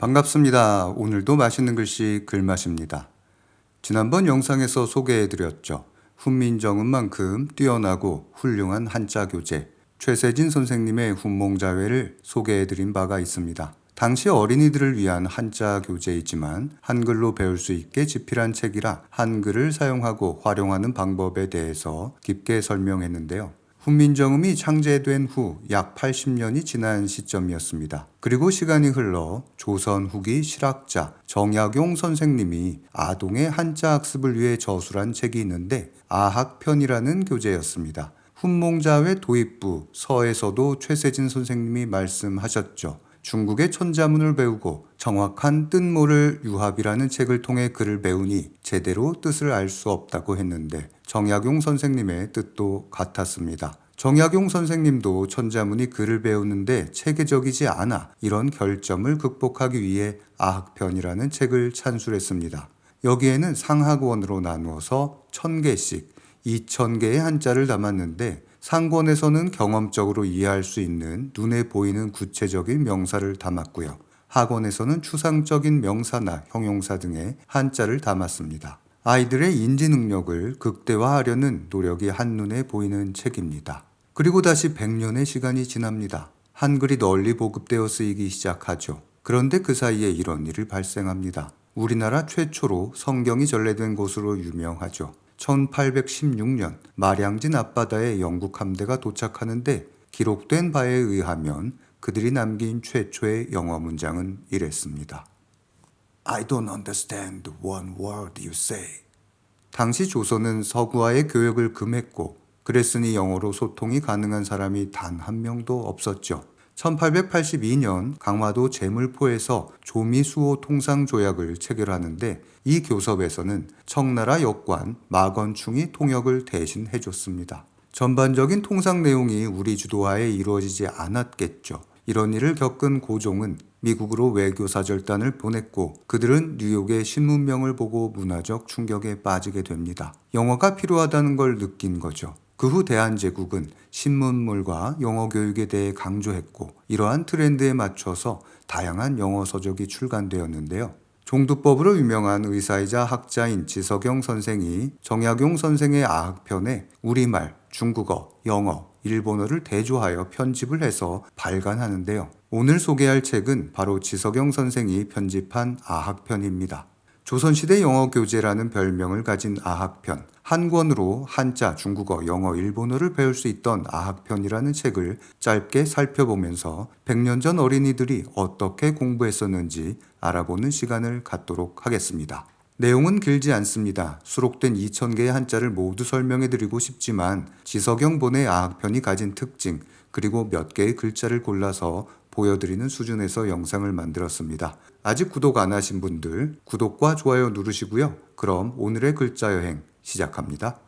반갑습니다. 오늘도 맛있는 글씨 글맛입니다. 지난번 영상에서 소개해드렸죠. 훈민정음 만큼 뛰어나고 훌륭한 한자 교재 최세진 선생님의 훈몽자회를 소개해드린 바가 있습니다. 당시 어린이들을 위한 한자 교재이지만 한글로 배울 수 있게 집필한 책이라 한글을 사용하고 활용하는 방법에 대해서 깊게 설명했는데요. 훈민정음이 창제된 후 약 80년이 지난 시점이었습니다. 그리고 시간이 흘러 조선 후기 실학자 정약용 선생님이 아동의 한자 학습을 위해 저술한 책이 있는데 아학편이라는 교재였습니다. 훈몽자회 도입부 서에서도 최세진 선생님이 말씀하셨죠. 중국의 천자문을 배우고 정확한 뜻 모를 유합이라는 책을 통해 글을 배우니 제대로 뜻을 알 수 없다고 했는데 정약용 선생님의 뜻도 같았습니다. 정약용 선생님도 천자문이 글을 배우는데 체계적이지 않아 이런 결점을 극복하기 위해 아학편이라는 책을 찬술했습니다. 여기에는 상하권으로 나누어서 천개씩 2,000개의 한자를 담았는데 상권에서는 경험적으로 이해할 수 있는 눈에 보이는 구체적인 명사를 담았고요. 학원에서는 추상적인 명사나 형용사 등의 한자를 담았습니다. 아이들의 인지 능력을 극대화하려는 노력이 한눈에 보이는 책입니다. 그리고 다시 100년의 시간이 지납니다. 한글이 널리 보급되어 쓰이기 시작하죠. 그런데 그 사이에 이런 일이 발생합니다. 우리나라 최초로 성경이 전래된 곳으로 유명하죠. 1816년 마량진 앞바다에 영국 함대가 도착하는데 기록된 바에 의하면 그들이 남긴 최초의 영어 문장은 이랬습니다. I don't understand one word you say. 당시 조선은 서구와의 교역을 금했고 그랬으니 영어로 소통이 가능한 사람이 단 한 명도 없었죠. 1882년 강화도 제물포에서 조미수호 통상조약을 체결하는데 이 교섭에서는 청나라 역관 마건충이 통역을 대신 해줬습니다. 전반적인 통상 내용이 우리 주도하에 이루어지지 않았겠죠. 이런 일을 겪은 고종은 미국으로 외교사 절단을 보냈고 그들은 뉴욕의 신문명을 보고 문화적 충격에 빠지게 됩니다. 영어가 필요하다는 걸 느낀 거죠. 그 후 대한제국은 신문물과 영어 교육에 대해 강조했고 이러한 트렌드에 맞춰서 다양한 영어 서적이 출간되었는데요. 종두법으로 유명한 의사이자 학자인 지석영 선생이 정약용 선생의 아학편에 우리말, 중국어, 영어, 일본어를 대조하여 편집을 해서 발간하는데요. 오늘 소개할 책은 바로 지석영 선생이 편집한 아학편입니다. 조선시대 영어 교재라는 별명을 가진 아학편, 한 권으로 한자, 중국어, 영어, 일본어를 배울 수 있던 아학편이라는 책을 짧게 살펴보면서 100년 전 어린이들이 어떻게 공부했었는지 알아보는 시간을 갖도록 하겠습니다. 내용은 길지 않습니다. 수록된 2,000개의 한자를 모두 설명해 드리고 싶지만 지석영 본의 아학편이 가진 특징, 그리고 몇 개의 글자를 골라서 보여드리는 수준에서 영상을 만들었습니다. 아직 구독 안 하신 분들 구독과 좋아요 누르시고요. 그럼 오늘의 글자 여행 시작합니다.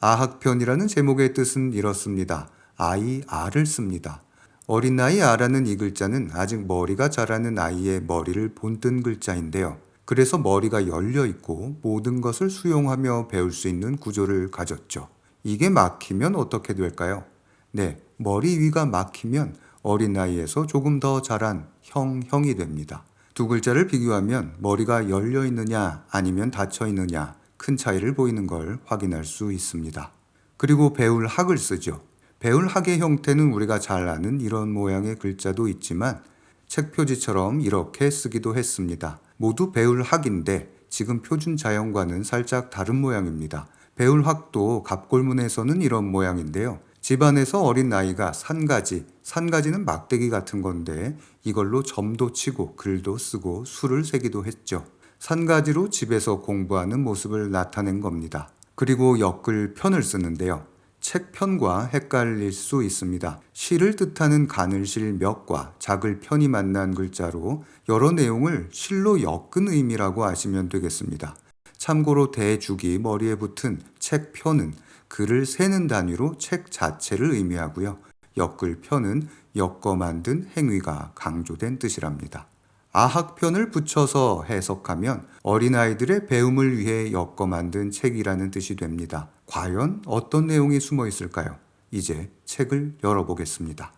아학편이라는 제목의 뜻은 이렇습니다. 아이 아를 씁니다. 어린 나이 아라는 이 글자는 아직 머리가 자라는 아이의 머리를 본뜬 글자인데요. 그래서 머리가 열려 있고 모든 것을 수용하며 배울 수 있는 구조를 가졌죠. 이게 막히면 어떻게 될까요? 네, 머리 위가 막히면 어린 나이에서 조금 더 자란 형, 형이 됩니다. 두 글자를 비교하면 머리가 열려 있느냐 아니면 닫혀 있느냐 큰 차이를 보이는 걸 확인할 수 있습니다. 그리고 배울 학을 쓰죠. 배울 학의 형태는 우리가 잘 아는 이런 모양의 글자도 있지만 책 표지처럼 이렇게 쓰기도 했습니다. 모두 배울 학인데 지금 표준 자연과는 살짝 다른 모양입니다. 배울 학도 갑골문에서는 이런 모양인데요. 집안에서 어린 아이가 산가지, 산가지는 막대기 같은 건데 이걸로 점도 치고 글도 쓰고 수를 세기도 했죠. 산가지로 집에서 공부하는 모습을 나타낸 겁니다. 그리고 엮을 편을 쓰는데요. 책 편과 헷갈릴 수 있습니다. 시를 뜻하는 가늘실 몇과 작을 편이 만난 글자로 여러 내용을 실로 엮은 의미라고 아시면 되겠습니다. 참고로 대죽이 머리에 붙은 책 편은 글을 세는 단위로 책 자체를 의미하고요. 엮을 편은 엮어 만든 행위가 강조된 뜻이랍니다. 아학편을 붙여서 해석하면 어린아이들의 배움을 위해 엮어 만든 책이라는 뜻이 됩니다. 과연 어떤 내용이 숨어 있을까요? 이제 책을 열어보겠습니다.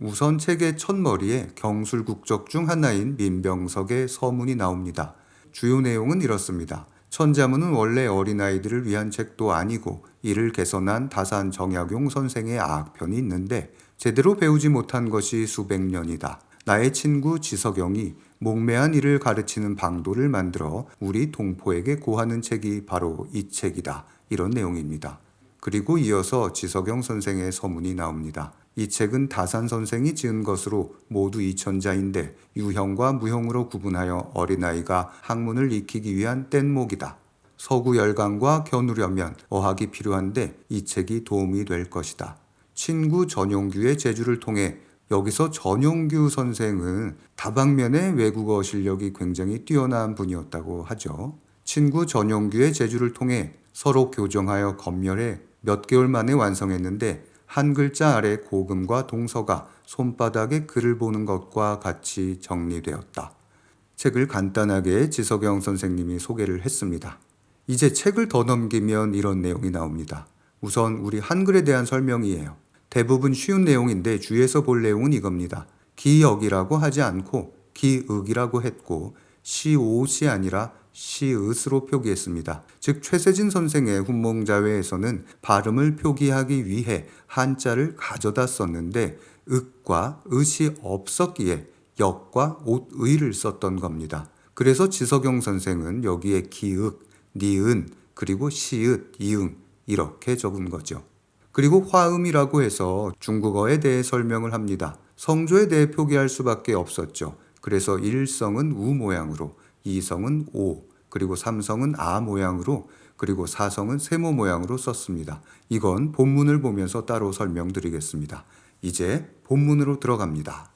우선 책의 첫머리에 경술 국적 중 하나인 민병석의 서문이 나옵니다. 주요 내용은 이렇습니다. 천자문은 원래 어린아이들을 위한 책도 아니고 이를 개선한 다산 정약용 선생의 아학편이 있는데 제대로 배우지 못한 것이 수백 년이다. 나의 친구 지석영이 목매한 이를 가르치는 방도를 만들어 우리 동포에게 고하는 책이 바로 이 책이다. 이런 내용입니다. 그리고 이어서 지석영 선생의 서문이 나옵니다. 이 책은 다산 선생이 지은 것으로 모두 이천자인데 유형과 무형으로 구분하여 어린아이가 학문을 익히기 위한 뗏목이다. 서구 열강과 겨누려면 어학이 필요한데 이 책이 도움이 될 것이다. 친구 전용규의 제주를 통해 여기서 전용규 선생은 다방면의 외국어 실력이 굉장히 뛰어난 분이었다고 하죠. 친구 전용규의 제주를 통해 서로 교정하여 검열해 몇 개월 만에 완성했는데 한 글자 아래 고금과 동서가 손바닥에 글을 보는 것과 같이 정리되었다. 책을 간단하게 지석영 선생님이 소개를 했습니다. 이제 책을 더 넘기면 이런 내용이 나옵니다. 우선 우리 한글에 대한 설명이에요. 대부분 쉬운 내용인데 주의해서 볼 내용은 이겁니다. 기역이라고 하지 않고 기읍이라고 했고 시옷이 아니라 시읒으로 표기했습니다. 즉 최세진 선생의 훈몽자회에서는 발음을 표기하기 위해 한자를 가져다 썼는데 읍과 의이 없었기에 역과 옷의를 썼던 겁니다. 그래서 지석영 선생은 여기에 기읍, 니은, 그리고 시읒, 이응 이렇게 적은 거죠. 그리고 화음이라고 해서 중국어에 대해 설명을 합니다. 성조에 대해 표기할 수밖에 없었죠. 그래서 일성은 우 모양으로, 이성은 오, 그리고 삼성은 아 모양으로, 그리고 사성은 세모 모양으로 썼습니다. 이건 본문을 보면서 따로 설명드리겠습니다. 이제 본문으로 들어갑니다.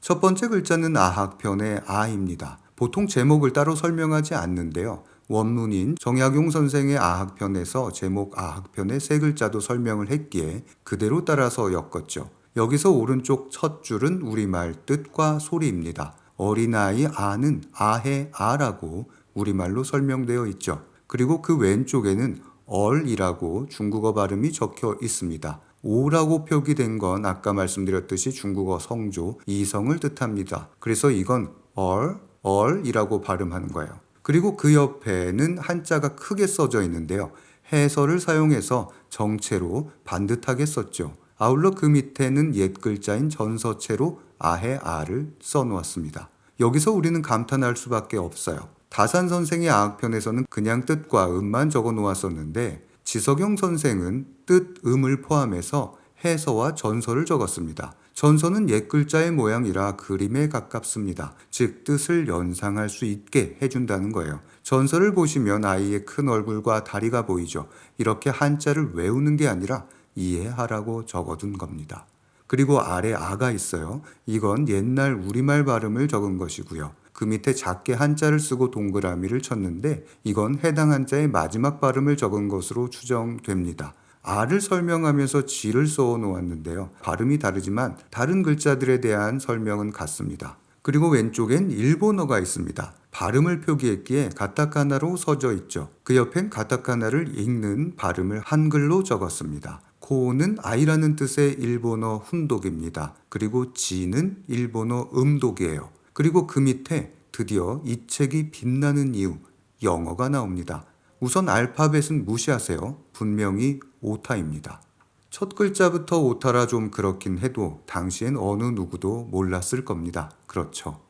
첫 번째 글자는 아학편의 아입니다. 보통 제목을 따로 설명하지 않는데요. 원문인 정약용 선생의 아학편에서 제목 아학편의 세 글자도 설명을 했기에 그대로 따라서 엮었죠. 여기서 오른쪽 첫 줄은 우리말 뜻과 소리입니다. 어린아이 아는 아해 아라고 우리말로 설명되어 있죠. 그리고 그 왼쪽에는 얼이라고 중국어 발음이 적혀 있습니다. 오라고 표기된 건 아까 말씀드렸듯이 중국어 성조 이성을 뜻합니다. 그래서 이건 얼, 얼이라고 발음하는 거예요. 그리고 그 옆에는 한자가 크게 써져 있는데요. 해설을 사용해서 정체로 반듯하게 썼죠. 아울러 그 밑에는 옛 글자인 전서체로 아해 아를 써놓았습니다. 여기서 우리는 감탄할 수밖에 없어요. 다산 선생의 아학편에서는 그냥 뜻과 음만 적어 놓았었는데 지석영 선생은 뜻, 음을 포함해서 해서와 전서를 적었습니다. 전서는 옛 글자의 모양이라 그림에 가깝습니다. 즉 뜻을 연상할 수 있게 해준다는 거예요. 전서를 보시면 아이의 큰 얼굴과 다리가 보이죠. 이렇게 한자를 외우는 게 아니라 이해하라고 적어둔 겁니다. 그리고 아래 아가 있어요. 이건 옛날 우리말 발음을 적은 것이고요. 그 밑에 작게 한자를 쓰고 동그라미를 쳤는데 이건 해당 한자의 마지막 발음을 적은 것으로 추정됩니다. 아를 설명하면서 지를 써 놓았는데요. 발음이 다르지만 다른 글자들에 대한 설명은 같습니다. 그리고 왼쪽엔 일본어가 있습니다. 발음을 표기했기에 가타카나로 써져 있죠. 그 옆엔 가타카나를 읽는 발음을 한글로 적었습니다. 코는 아이라는 뜻의 일본어 훈독입니다. 그리고 지는 일본어 음독이에요. 그리고 그 밑에 드디어 이 책이 빛나는 이유 영어가 나옵니다. 우선 알파벳은 무시하세요. 분명히 오타입니다. 첫 글자부터 오타라 좀 그렇긴 해도 당시엔 어느 누구도 몰랐을 겁니다. 그렇죠.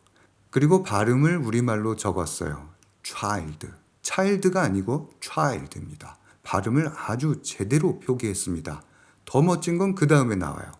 그리고 발음을 우리말로 적었어요. child. child가 아니고 child입니다. 발음을 아주 제대로 표기했습니다. 더 멋진 건 그 다음에 나와요.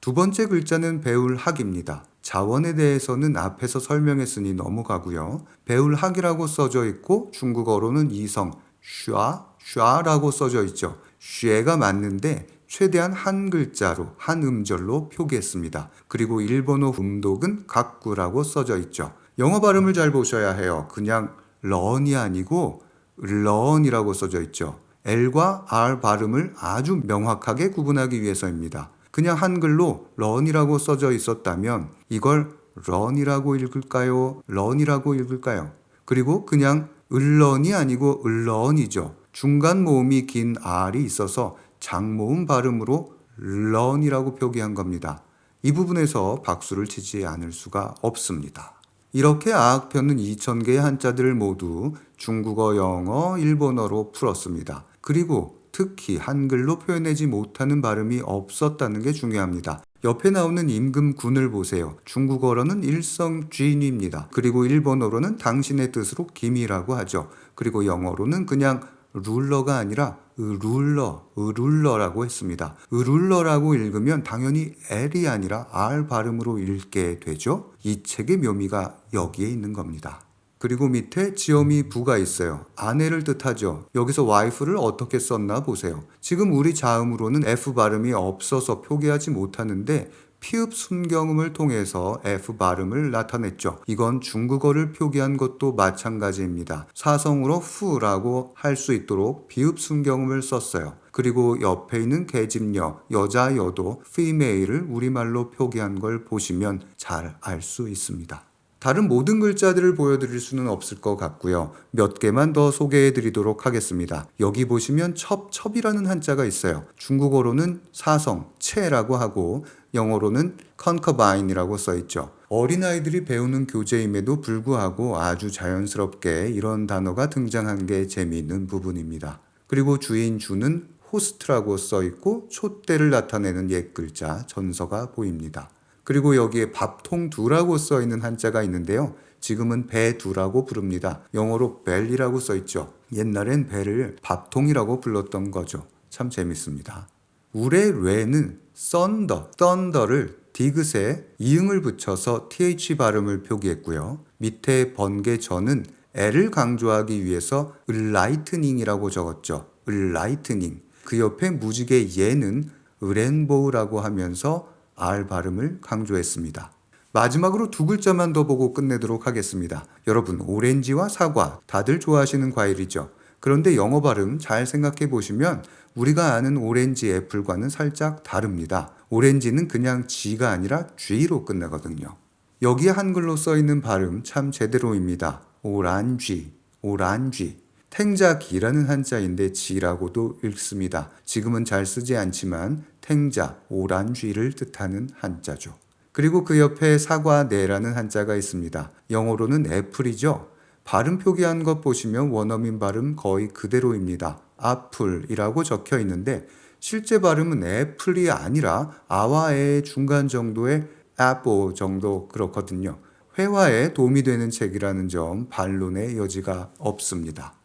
두 번째 글자는 배울 학입니다. 자원에 대해서는 앞에서 설명했으니 넘어가고요. 배울 학이라고 써져 있고 중국어로는 이성 슈아 슈아라고 써져 있죠. 슈에가 맞는데 최대한 한 글자로 한 음절로 표기했습니다. 그리고 일본어 음독은 가꾸라고 써져 있죠. 영어 발음을 잘 보셔야 해요. 그냥 런이 아니고 런이라고 써져 있죠. L과 R 발음을 아주 명확하게 구분하기 위해서입니다. 그냥 한글로 런이라고 써져 있었다면 이걸 런이라고 읽을까요? 런이라고 읽을까요? 그리고 그냥 을런이 아니고 을런이죠. 중간 모음이 긴 R이 있어서 장모음 발음으로 런이라고 표기한 겁니다. 이 부분에서 박수를 치지 않을 수가 없습니다. 이렇게 아학편은 2000개의 한자들을 모두 중국어, 영어, 일본어로 풀었습니다. 그리고 특히 한글로 표현하지 못하는 발음이 없었다는 게 중요합니다. 옆에 나오는 임금군을 보세요. 중국어로는 일성 쥔입니다. 그리고 일본어로는 당신의 뜻으로 김이라고 하죠. 그리고 영어로는 그냥 룰러가 아니라 룰러, 룰러라고 했습니다. 룰러라고 읽으면 당연히 L이 아니라 R 발음으로 읽게 되죠. 이 책의 묘미가 여기에 있는 겁니다. 그리고 밑에 지엄이 부가 있어요. 아내를 뜻하죠. 여기서 와이프를 어떻게 썼나 보세요. 지금 우리 자음으로는 F 발음이 없어서 표기하지 못하는데 피읍 순경음을 통해서 F 발음을 나타냈죠. 이건 중국어를 표기한 것도 마찬가지입니다. 사성으로 후라고 할 수 있도록 비읍 순경음을 썼어요. 그리고 옆에 있는 계집녀, 여자여도 female을 우리말로 표기한 걸 보시면 잘 알 수 있습니다. 다른 모든 글자들을 보여드릴 수는 없을 것 같고요. 몇 개만 더 소개해 드리도록 하겠습니다. 여기 보시면 첩, 첩이라는 한자가 있어요. 중국어로는 사성, 채라고 하고 영어로는 concubine이라고 써 있죠. 어린아이들이 배우는 교재임에도 불구하고 아주 자연스럽게 이런 단어가 등장한 게 재미있는 부분입니다. 그리고 주인 주는 호스트라고 써 있고 촛대를 나타내는 옛 글자 전서가 보입니다. 그리고 여기에 밥통 두라고 써 있는 한자가 있는데요. 지금은 배 두라고 부릅니다. 영어로 벨이라고 써 있죠. 옛날엔 배를 밥통이라고 불렀던 거죠. 참 재밌습니다. 우레 뢰는 썬더, 썬더를 디귿에 이응을 붙여서 th 발음을 표기했고요. 밑에 번개 저는 L을 강조하기 위해서 을라이트닝이라고 적었죠. 을라이트닝. 그 옆에 무지개 예는 으렌보우라고 하면서 R 발음을 강조했습니다. 마지막으로 두 글자만 더 보고 끝내도록 하겠습니다. 여러분, 오렌지와 사과 다들 좋아하시는 과일이죠. 그런데 영어 발음 잘 생각해 보시면 우리가 아는 오렌지 애플과는 살짝 다릅니다. 오렌지는 그냥 G가 아니라 G로 끝나거든요. 여기에 한글로 써 있는 발음 참 제대로입니다. 오란쥐, 오란쥐. 탱자기라는 한자인데 지라고도 읽습니다. 지금은 잘 쓰지 않지만 탱자, 오란쥐를 뜻하는 한자죠. 그리고 그 옆에 사과네라는 한자가 있습니다. 영어로는 애플이죠. 발음 표기한 것 보시면 원어민 발음 거의 그대로입니다. 아플이라고 적혀 있는데 실제 발음은 애플이 아니라 아와 의 중간 정도의 apple 정도 그렇거든요. 회화에 도움이 되는 책이라는 점 반론의 여지가 없습니다.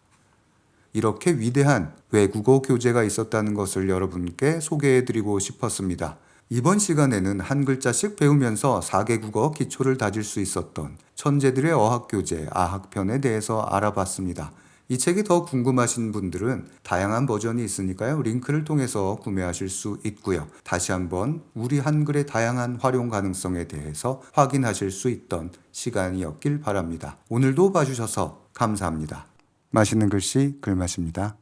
이렇게 위대한 외국어 교재가 있었다는 것을 여러분께 소개해 드리고 싶었습니다. 이번 시간에는 한 글자씩 배우면서 4개국어 기초를 다질 수 있었던 천재들의 어학 교재 아학편에 대해서 알아봤습니다. 이 책이 더 궁금하신 분들은 다양한 버전이 있으니까요. 링크를 통해서 구매하실 수 있고요. 다시 한번 우리 한글의 다양한 활용 가능성에 대해서 확인하실 수 있던 시간이었길 바랍니다. 오늘도 봐주셔서 감사합니다. 맛있는 글씨 글맛입니다.